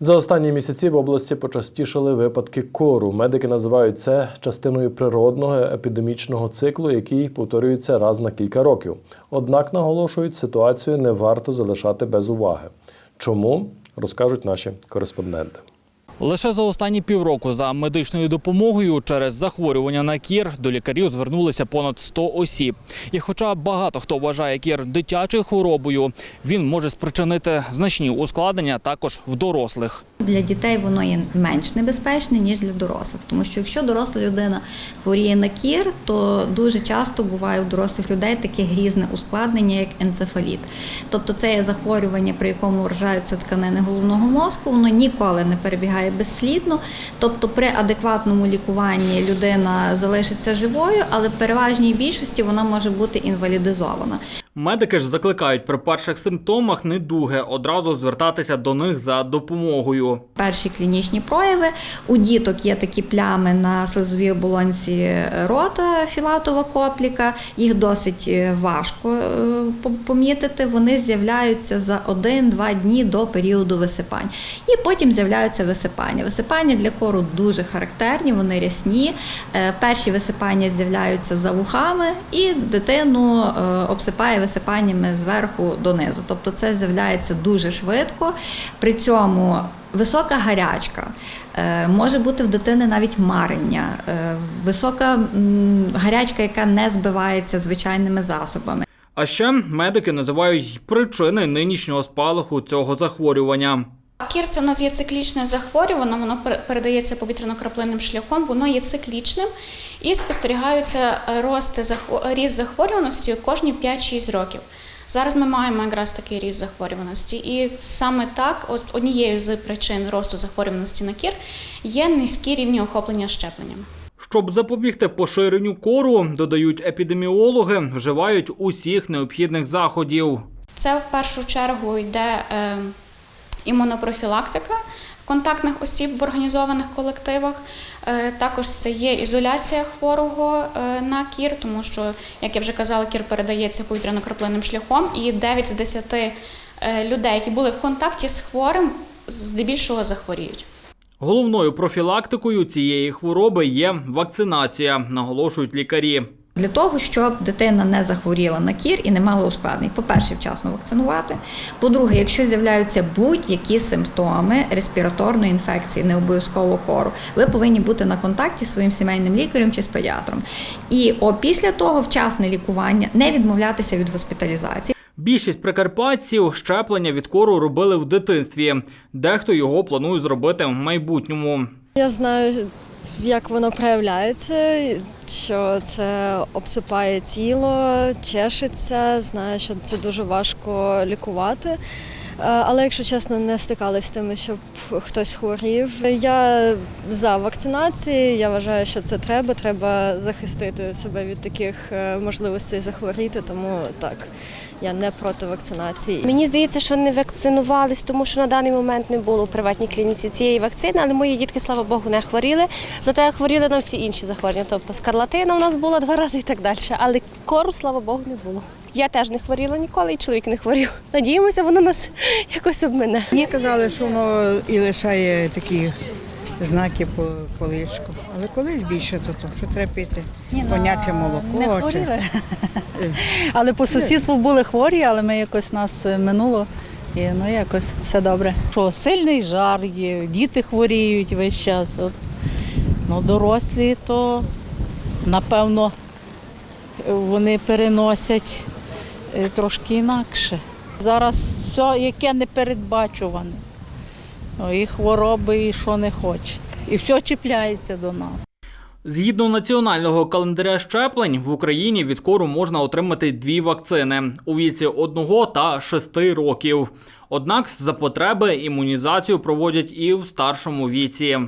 За останні місяці в області почастішали випадки кору. Медики називають це частиною природного епідемічного циклу, який повторюється раз на кілька років. Однак наголошують, ситуацію не варто залишати без уваги. Чому розкажуть наші кореспонденти. Лише за останні півроку за медичною допомогою через захворювання на кір до лікарів звернулися понад 100 осіб. І хоча багато хто вважає кір дитячою хворобою, він може спричинити значні ускладнення також в дорослих. Для дітей воно є менш небезпечне, ніж для дорослих. Тому що якщо доросла людина хворіє на кір, то дуже часто буває у дорослих людей таке грізне ускладнення, як енцефаліт. Тобто це є захворювання, при якому вражаються тканини головного мозку, воно ніколи не перебігає безслідно. Тобто при адекватному лікуванні людина залишиться живою, але в переважній більшості вона може бути інвалідизована. Медики ж закликають при перших симптомах недуги одразу звертатися до них за допомогою. Перші клінічні прояви у діток є такі плями на слизовій оболонці рота філатова копліка. Їх досить е, важко е, помітити. Вони з'являються за 1-2 дні до періоду висипань. І потім з'являються висипання. Висипання для кору дуже характерні, вони рясні. Е, Перші висипання з'являються за вухами, і дитину обсипає висипаннями зверху донизу. Тобто це з'являється дуже швидко. При цьому висока гарячка. е, Може бути в дитини навіть марення, е, висока гарячка, яка не збивається звичайними засобами. А ще медики називають причини нинішнього спалаху цього захворювання. Кір це в нас є циклічне захворювання, воно передається повітряно-краплинним шляхом, воно є циклічним і спостерігаються е, рости ріст захворюваності кожні 5-6 років. Зараз ми маємо якраз такий ріст захворюваності, і саме так, однією з причин росту захворюваності на кір є низькі рівні охоплення щепленням. Щоб запобігти поширенню кору, додають епідеміологи, вживають усіх необхідних заходів. Це в першу чергу йде е, імунопрофілактика контактних осіб в організованих колективах. Е, також це є ізоляція хворого е, на кір, тому що, як я вже казала, кір передається повітряно-краплинним шляхом, і 9 з 10 е, людей, які були в контакті з хворим, здебільшого захворіють. Головною профілактикою цієї хвороби є вакцинація, наголошують лікарі. Для того, щоб дитина не захворіла на кір і не мала ускладнень, по-перше, вчасно вакцинувати. По-друге, якщо з'являються будь-які симптоми респіраторної інфекції, не обов'язково кору, ви повинні бути на контакті з своїм сімейним лікарем чи з педіатром. І після того вчасне лікування, не відмовлятися від госпіталізації. Більшість прикарпатців щеплення від кору робили в дитинстві. Дехто його планує зробити в майбутньому. Я знаю, як воно проявляється, що це обсипає тіло, чешеться. Знаю, що це дуже важко лікувати. Е, Але якщо чесно, не стикалися з тим, щоб хтось хворів. Я за вакцинацію. Я вважаю, що це треба. Треба захистити себе від таких е, можливостей захворіти. Тому так, я не проти вакцинації. Мені здається, що не вакцинувались, тому що на даний момент не було у приватній клініці цієї вакцини, але мої дітки, слава Богу, не хворіли. Зате хворіли на всі інші захворювання. Тобто скарлатина у нас була два рази і так далі. Але кору, слава Богу, не було. Я теж не хворіла ніколи, і чоловік не хворів. Надіємося, воно нас якось обмине. Мені казали, що воно і лишає такі знаки по, по личку. Але колись більше то, то що треба пити коняче молоко. Не чи- хворіли. Але по сусідству були хворі, але ми якось нас е, минуло. І ну якось все добре. Що сильний жар є, діти хворіють весь час. От, ну, дорослі, то напевно вони переносять е, трошки інакше. Зараз все, яке непередбачуване. Ну, І хвороби, і що не хочете. І все чіпляється до нас. Згідно національного календаря щеплень, в Україні від кору можна отримати дві вакцини у віці 1 та 6 років. Однак за потреби імунізацію проводять і в старшому віці.